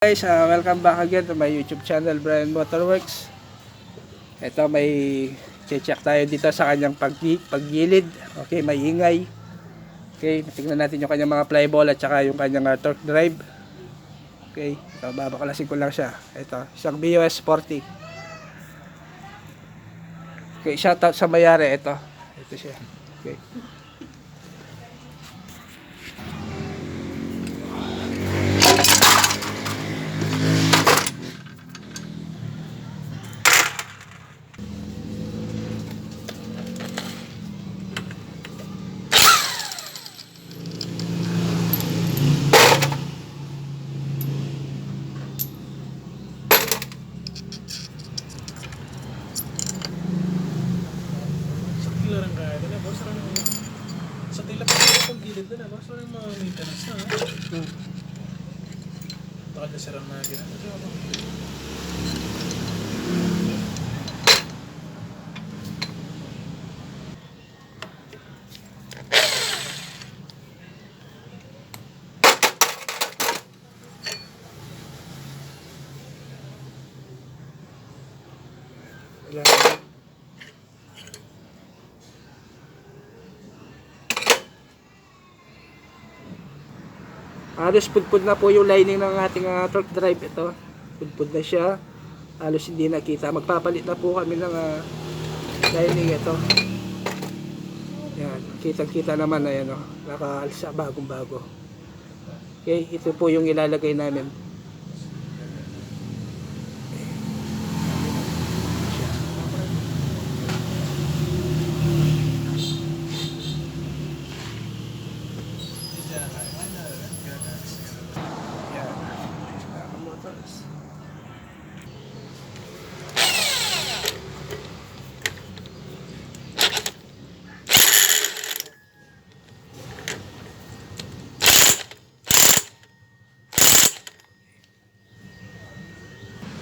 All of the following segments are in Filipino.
guys, uh, welcome back again to my YouTube channel Brian Motorworks. Ito may check tayo dito sa kanyang pag paggilid. Okay, may ingay. Okay, tingnan natin yung kanyang mga flyball at saka yung kanyang uh, torque drive. Okay, ito babaklasin ko lang siya. Ito, isang BOS 40. Okay, shoutout sa mayari ito. Ito siya. Okay. Din eh, boss. Rin mga maintenance na. Hmm. Baka na siram na ginagawa. Wala. Halos pudpud na po yung lining ng ating uh, torque drive ito. Pudpud na siya. Halos hindi nakita. Magpapalit na po kami ng ah, lining ito. Yan. Kitang-kita naman na yan. Oh. Nakaalsa bagong bago. Okay. Ito po yung ilalagay namin.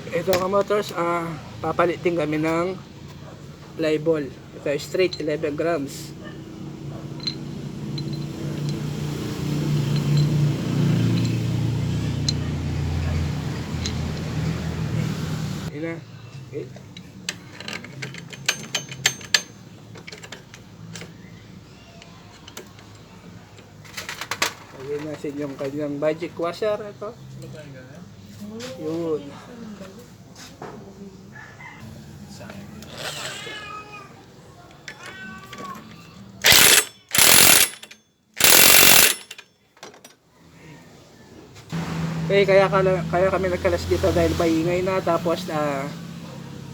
Ito mga motors, ah, papalit din kami ng flyball. Ito straight 11 grams. Yun na. Okay. Lagyan natin yung kanyang magic washer. Ito. Yun. Okay, kaya, kaya kami nagkalas dito dahil maingay na tapos na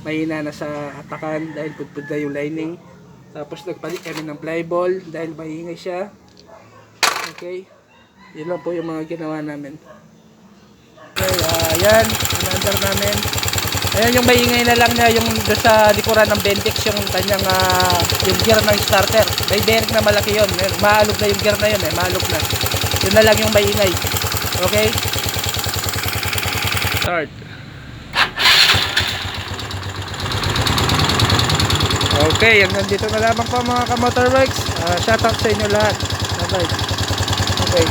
mahina na sa atakan dahil pudpud na yung lining. Tapos nagpalit kami ng flyball dahil maingay siya. Okay. Yun lang po yung mga ginawa namin. Okay, ah, yan. Inandar namin. Ayan yung maingay na lang niya yung sa likuran ng Bentix yung kanyang ah, yung gear ng starter. May bearing na malaki yun. Maalog na yung gear na yun eh. Maalog na. Yun na lang yung maingay. Okay? Start. Okay, hanggang dito na lamang po mga ka-motorworks. Uh, shoutout sa inyo lahat. Bye-bye. Okay.